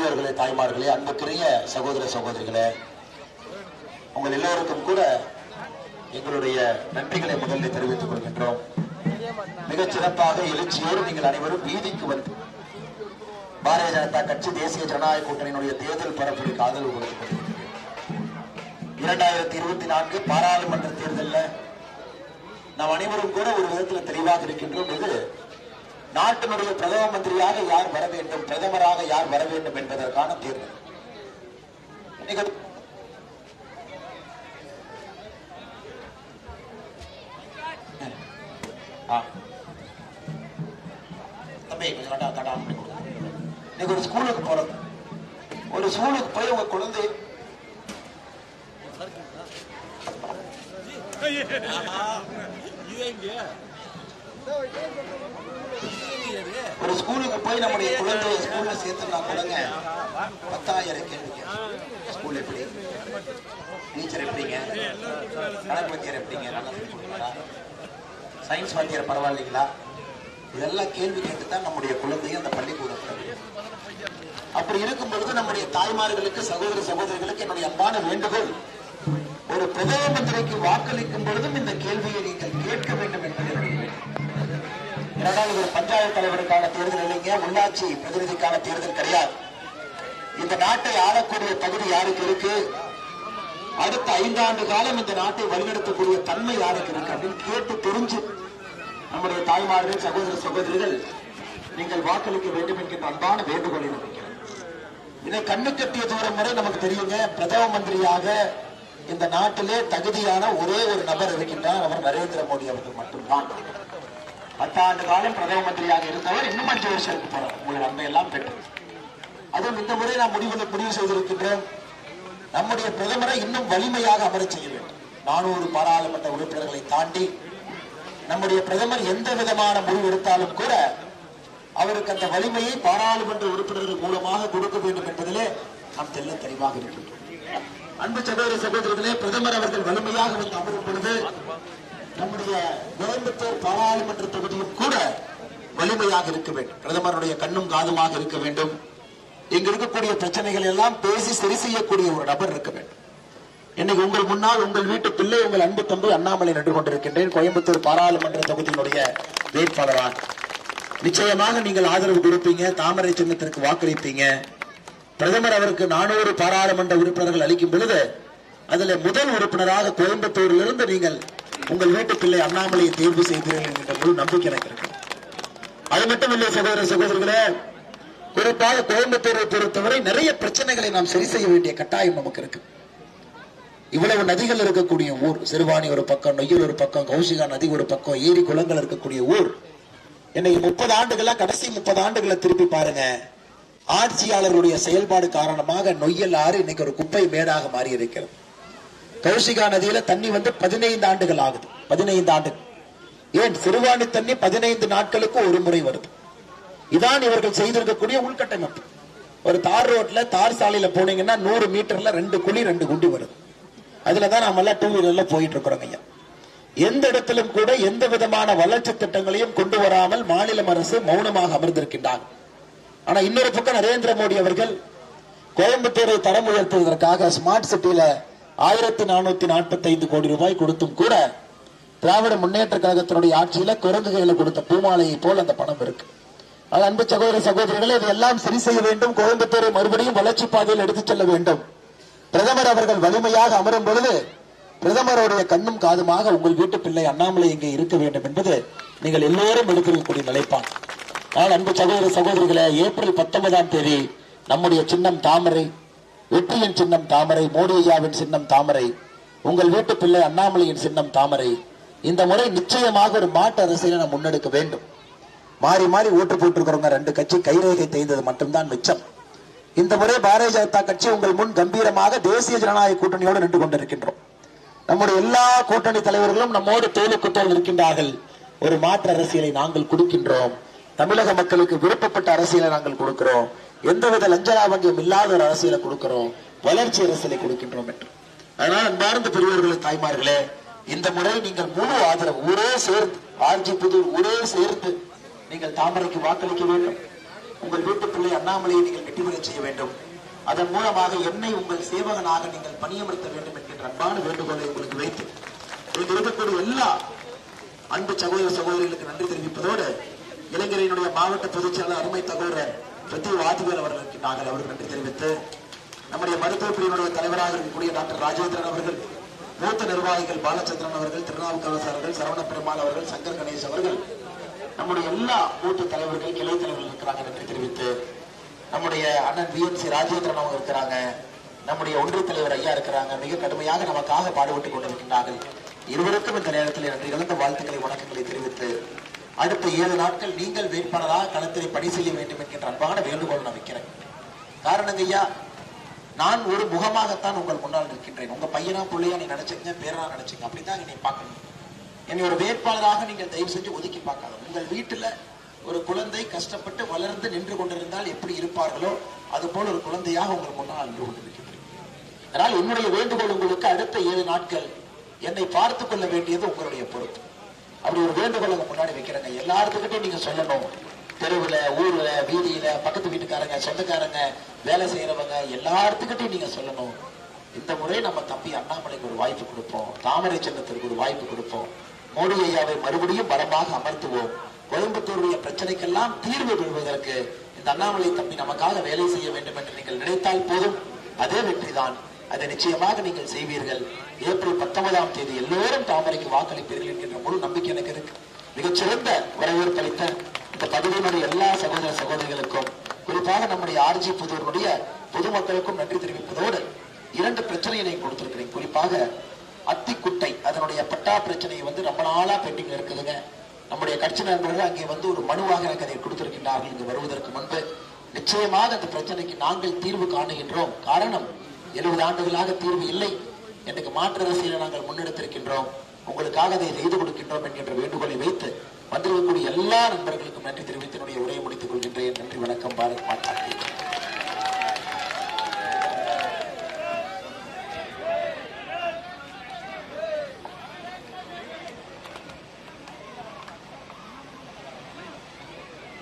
அன்பார்ந்த பெரியவர்களே தாய்மார்களே அன்புக்குரிய சகோதர சகோதரிகளே உங்கள் எல்லோருக்கும் கூட எங்களுடைய நன்றிகளை முதலில் தெரிவித்துக் கொள்கின்றோம். மிகச் சிறப்பாக எழுச்சியோடு நீங்கள் அனைவரும் வீதிக்கு வந்து பாரதிய ஜனதா கட்சி தேசிய ஜனநாயக கூட்டணியினுடைய தேர்தல் பரப்புரைக்கு ஆதரவு கொடுத்து இரண்டாயிரத்தி இருபத்தி நான்கு பாராளுமன்ற தேர்தலில் நாம் அனைவரும் கூட ஒரு விதத்தில் தெளிவாக இருக்கின்றோம். இது நாட்டினுடைய பிரதம மந்திரியாக யார் வர வேண்டும் பிரதமராக யார் வர வேண்டும் என்பதற்கான தேர்வு. இன்னைக்கு ஒரு ஸ்கூலுக்கு போறது. ஒரு ஸ்கூலுக்கு போய் உங்க குழந்தை ஒரு ஸ்கூலுக்கு போய் நம்முடைய குழந்தைய ஸ்கூல்ல சேர்த்துனா கொடுங்க. பத்தாயிரம் கேள்வி ஸ்கூல் எப்படி? டீச்சர் எப்படிங்க? கணக்கு வாத்தியார் எப்படிங்க? நல்லா சயின்ஸ் வாத்தியார் பரவாயில்லைங்களா? இதெல்லாம் கேள்வி கேட்டு தான் நம்முடைய குழந்தைய அந்த பள்ளிக்கூடத்தில் அப்படி இருக்கும் பொழுது நம்முடைய தாய்மார்களுக்கு சகோதர சகோதரிகளுக்கு என்னுடைய அன்பான வேண்டுகோள். ஒரு பிரதம மந்திரிக்கு வாக்களிக்கும் பொழுதும் இந்த கேள்வியை நீங்கள் கேட்க வேண்டும் என்பது ஆனால் ஒரு பஞ்சாயத்து தலைவருக்கான தேர்தல் இல்லைங்க. உள்ளாட்சி பிரதிநிதிக்கான தேர்தல் கிடையாது. இந்த நாட்டை ஆளக்கூடிய தகுதி யாருக்கு இருக்கு? அடுத்த ஐந்தாண்டு காலம் இந்த நாட்டை வழிநடத்தக்கூடிய தன்மை யாருக்கு இருக்கு அப்படின்னு கேட்டு தெரிஞ்சு நம்முடைய தாய்மார்கள் சகோதர சகோதரிகள் நீங்கள் வாக்களிக்க வேண்டும் என்கின்ற அன்பான வேண்டுகோளை வைக்கிறேன் இதை கண்ணு கட்டிய தூரம் வரை நமக்கு தெரியுங்க. பிரதம மந்திரியாக இந்த நாட்டிலே தகுதியான ஒரே ஒரு நபர் இருக்கின்றார். அவர் நரேந்திர மோடி அவர்கள் மட்டும்தான். பத்தாண்டு காலம் பிரதம மந்திரியாக இருந்தவர் இன்னும் அஞ்சு வருஷம் இருக்க போறார். உங்கள் நன்மை எல்லாம் பெற்று அதுவும் இந்த முறை நாம் முடிவு முடிவு செய்திருக்கின்றோம். நம்முடைய பிரதமரை இன்னும் வலிமையாக அமர செய்ய வேண்டும். நானூறு பாராளுமன்ற உறுப்பினர்களை தாண்டி நம்முடைய பிரதமர் எந்த விதமான முடிவு எடுத்தாலும் கூட அவருக்கு அந்த வலிமையை பாராளுமன்ற உறுப்பினர்கள் மூலமாக கொடுக்க வேண்டும் என்பதிலே நாம் தெல்ல தெளிவாக இருக்கின்றோம். அன்பு சகோதர சகோதரர்களே பிரதமர் அவர்கள் வலிமையாக வந்து அமரும் பொழுது நம்முடைய கோயம்புத்தூர் பாராளுமன்ற தொகுதியும் கூட வலிமையாக இருக்க வேண்டும். பிரதமருடைய கண்ணும் காதுமாக இருக்க வேண்டும். இங்க இருக்கக்கூடிய பிரச்சனைகள் எல்லாம் பேசி சரி செய்யக்கூடிய ஒரு நபர் இருக்க வேண்டும். இன்னைக்கு உங்கள் முன்னால் உங்கள் வீட்டு பிள்ளை உங்கள் அன்பு தம்பி அண்ணாமலை நின்று கொண்டிருக்கின்றேன். கோயம்புத்தூர் பாராளுமன்ற தொகுதியினுடைய வேட்பாளராக. நிச்சயமாக நீங்கள் ஆதரவு கொடுப்பீங்க தாமரை சின்னத்திற்கு வாக்களிப்பீங்க. பிரதமர் அவருக்கு நானூறு பாராளுமன்ற உறுப்பினர்கள் அளிக்கும் பொழுது அதுல முதல் உறுப்பினராக கோயம்புத்தூரிலிருந்து நீங்கள் உங்கள் வீட்டு பிள்ளை அண்ணாமலையை தேர்வு செய்தீர்கள் என்கின்ற முழு நம்பிக்கை எனக்கு இருக்கு. அது மட்டும் இல்லை சகோதர சகோதரர்களே குறிப்பாக கோயம்புத்தூரை பொறுத்தவரை நிறைய பிரச்சனைகளை நாம் சரி செய்ய வேண்டிய கட்டாயம் நமக்கு இருக்கு. இவ்வளவு நதிகள் இருக்கக்கூடிய ஊர் சிறுவாணி ஒரு பக்கம் நொய்யல் ஒரு பக்கம் கௌசிகா நதி ஒரு பக்கம் ஏரி குளங்கள் இருக்கக்கூடிய ஊர். இன்னைக்கு முப்பது ஆண்டுகளா கடைசி முப்பது ஆண்டுகளை திருப்பி பாருங்க. ஆட்சியாளருடைய செயல்பாடு காரணமாக நொய்யல் ஆறு இன்னைக்கு ஒரு குப்பை மேடாக மாறி இருக்கிறது கௌசிகா நதியில தண்ணி வந்து பதினைந்து ஆண்டுகள் ஆகுது. பதினைந்து ஆண்டுகள் ஏன்? சிறுவாணி தண்ணி பதினைந்து நாட்களுக்கு ஒரு முறை வருது. இதான் இவர்கள் செய்திருக்கக்கூடிய உள்கட்டமைப்பு. ஒரு தார் ரோட்ல தார் சாலையில போனீங்கன்னா நூறு மீட்டர்ல ரெண்டு குழி ரெண்டு குண்டி வருது. அதுலதான் நாம எல்லாம் டூ வீலர்ல போயிட்டு இருக்கிறோங்க ஐயா. எந்த இடத்திலும் கூட எந்த விதமான வளர்ச்சி திட்டங்களையும் கொண்டு வராமல் மாநில அரசு மௌனமாக அமர்ந்திருக்கின்றாங்க. ஆனா இன்னொரு பக்கம் நரேந்திர மோடி அவர்கள் கோயம்புத்தூரை தரம் உயர்த்துவதற்காக ஸ்மார்ட் சிட்டியில ஆயிரத்தி நானூத்தி நாற்பத்தி ஐந்து கோடி ரூபாய் கொடுத்தும் கூட திராவிட முன்னேற்ற கழகத்தினுடைய ஆட்சியில குரங்கு கையில கொடுத்த பூமாலையை போல் அந்த பணம் இருக்கு. அது அன்பு சகோதர சகோதரிகளை இதையெல்லாம் சரி செய்ய வேண்டும். கோயம்புத்தூரை மறுபடியும் வளர்ச்சி பாதையில் எடுத்துச் செல்ல வேண்டும். பிரதமர் அவர்கள் வலிமையாக அமரும் பொழுது பிரதமருடைய கண்ணும் காதுமாக உங்கள் வீட்டு பிள்ளை அண்ணாமலை இங்கே இருக்க வேண்டும் என்பது நீங்கள் எல்லோரும் எடுத்திருக்கக்கூடிய நிலைப்பான் ஆனால் அன்பு சகோதர சகோதரிகளை ஏப்ரல் பத்தொன்பதாம் தேதி நம்முடைய சின்னம் தாமரை வெற்றியின் சின்னம் தாமரை மோடி ஐயாவின் சின்னம் தாமரை உங்கள் வீட்டு பிள்ளை அண்ணாமலையின் சின்னம் தாமரை. இந்த முறை நிச்சயமாக ஒரு மாட்டு அரசியலை நாம் முன்னெடுக்க வேண்டும். மாறி மாறி ஓட்டு போட்டிருக்கிறவங்க ரெண்டு கட்சி கைரேகை தேய்ந்தது மட்டும்தான் மிச்சம். இந்த முறை பாரதிய ஜனதா கட்சி உங்கள் முன் கம்பீரமாக தேசிய ஜனநாயக கூட்டணியோடு நின்று கொண்டிருக்கின்றோம். நம்முடைய எல்லா கூட்டணி தலைவர்களும் நம்மோடு தோளுக்கு தோல் இருக்கின்றார்கள். ஒரு மாற்று அரசியலை நாங்கள் கொடுக்கின்றோம். தமிழக மக்களுக்கு விருப்பப்பட்ட அரசியலை நாங்கள் கொடுக்கிறோம். எந்தவித லஞ்ச லாபங்கியம் இல்லாத ஒரு அரசியலை கொடுக்கிறோம் வளர்ச்சி அரசியலை கொடுக்கின்றோம் என்று. அதனால் அன்பார்ந்த பெரியவர்களே தாய்மார்களே இந்த முறை நீங்கள் முழு ஆதரவு ஒரே சேர்ந்து ஆர்ஜி புதூர் ஒரே சேர்த்து நீங்கள் தாமரைக்கு வாக்களிக்க வேண்டும். உங்கள் வீட்டு பிள்ளை அண்ணாமலையை நீங்கள் வெற்றி செய்ய வேண்டும். அதன் மூலமாக என்னை உங்கள் சேவகனாக நீங்கள் பணியமர்த்த வேண்டும் என்கின்ற அன்பான வேண்டுகோளை உங்களுக்கு வைத்து இங்கு இருக்கக்கூடிய எல்லா அன்பு சகோதர சகோதரிகளுக்கு நன்றி தெரிவிப்பதோடு இளைஞரினுடைய மாவட்ட பொதுச்செயலாளர் அருமை தகவலர் பிரதி வாதிபர் அவர்களுக்கு நாங்கள் அவருக்கு நன்றி தெரிவித்து நம்முடைய மருத்துவ பிரிவினுடைய தலைவராக இருக்கக்கூடிய டாக்டர் ராஜேந்திரன் அவர்கள் மூத்த நிர்வாகிகள் பாலச்சந்திரன் அவர்கள் திருநாவுக்கரசு அவர்கள் சரவண பெருமாள் அவர்கள் சங்கர் கணேஷ் அவர்கள் நம்முடைய எல்லா மூத்த தலைவர்கள் கிளை தலைவர்கள் இருக்கிறாங்க நன்றி தெரிவித்து நம்முடைய அண்ணன் வி எம் சி ராஜேந்திரன் அவங்க இருக்கிறாங்க நம்முடைய ஒன்றிய தலைவர் ஐயா இருக்கிறாங்க மிக கடுமையாக நமக்காக பாடுபட்டுக் கொண்டிருக்கின்றார்கள். இருவருக்கும் இந்த நேரத்தில் நன்றி கலந்த வாழ்த்துக்களை வணக்கங்களை தெரிவித்து அடுத்த ஏழு நாட்கள் நீங்கள் வேட்பாளராக களத்தில் பணி செய்ய வேண்டும் என்கின்ற அன்பான வேண்டுகோள் நான் வைக்கிறேன். காரணங்க ஐயா நான் ஒரு முகமாகத்தான் உங்கள் முன்னால் நிற்கின்றேன். உங்க பையனா பிள்ளையா நீ நினைச்சீங்க பேரனா நினைச்சீங்க அப்படிதான் என்னை பார்க்கணும். என்னை ஒரு வேட்பாளராக நீங்கள் தயவு செஞ்சு ஒதுக்கி பார்க்காத. உங்கள் வீட்டுல ஒரு குழந்தை கஷ்டப்பட்டு வளர்ந்து நின்று கொண்டிருந்தால் எப்படி இருப்பார்களோ அது போல ஒரு குழந்தையாக உங்கள் முன்னால் நின்று கொண்டிருக்கின்றேன். அதனால் என்னுடைய வேண்டுகோள் உங்களுக்கு அடுத்த ஏழு நாட்கள் என்னை பார்த்துக் கொள்ள வேண்டியது உங்களுடைய பொறுப்பு. அப்படி ஒரு வேண்டுகோள் முன்னாடி வைக்கிறேங்க. எல்லாத்துக்கிட்டையும் நீங்க சொல்லணும். தெருவுல ஊர்ல வீதியில பக்கத்து வீட்டுக்காரங்க சொந்தக்காரங்க வேலை செய்யறவங்க எல்லாத்துக்கிட்டையும் நீங்க சொல்லணும். இந்த முறை நம்ம தம்பி அண்ணாமலைக்கு ஒரு வாய்ப்பு கொடுப்போம். தாமரை சின்னத்திற்கு ஒரு வாய்ப்பு கொடுப்போம். மோடி ஐயாவை மறுபடியும் பலமாக அமர்த்துவோம். கோயம்புத்தூருடைய பிரச்சனைக்கெல்லாம் தீர்வு பெறுவதற்கு இந்த அண்ணாமலை தம்பி நமக்காக வேலை செய்ய வேண்டும் என்று நீங்கள் நினைத்தால் போதும். அதே வெற்றிதான். அதை நிச்சயமாக நீங்கள் செய்வீர்கள். ஏப்ரல் பத்தொன்பதாம் தேதி எல்லோரும் தாமரைக்கு வாக்களிப்பீர்கள் என்கின்ற முழு நம்பிக்கை எனக்கு இருக்கு. மிகச்சிறந்த வரவேற்பு அளித்த இந்த பகுதியினுடைய எல்லா சகோதர சகோதரிகளுக்கும் குறிப்பாக நம்முடைய ஆர்ஜி புதூருடைய பொதுமக்களுக்கும் நன்றி தெரிவிப்பதோடு இரண்டு பிரச்சனைகளை கொடுத்திருக்கிறேன். குறிப்பாக அத்திக்குட்டை அதனுடைய பட்டா பிரச்சனையை வந்து ரொம்ப நாளா பெண்டிங் இருக்குதுங்க. நம்முடைய கட்சி நண்பர்கள் அங்கே வந்து ஒரு மனுவாக எனக்கு அதை கொடுத்திருக்கின்றார்கள். இங்கு வருவதற்கு முன்பு நிச்சயமாக அந்த பிரச்சனைக்கு நாங்கள் தீர்வு காணுகின்றோம். காரணம் எழுபது ஆண்டுகளாக தீர்வு இல்லை. எனக்கு மாற்று அரசியலை நாங்கள் முன்னெடுத்திருக்கின்றோம். உங்களுக்காக அதை செய்து கொடுக்கின்றோம் என்கின்ற வேண்டுகோளை வைத்து வந்திருக்கக்கூடிய எல்லா நண்பர்களுக்கும் நன்றி தெரிவித்து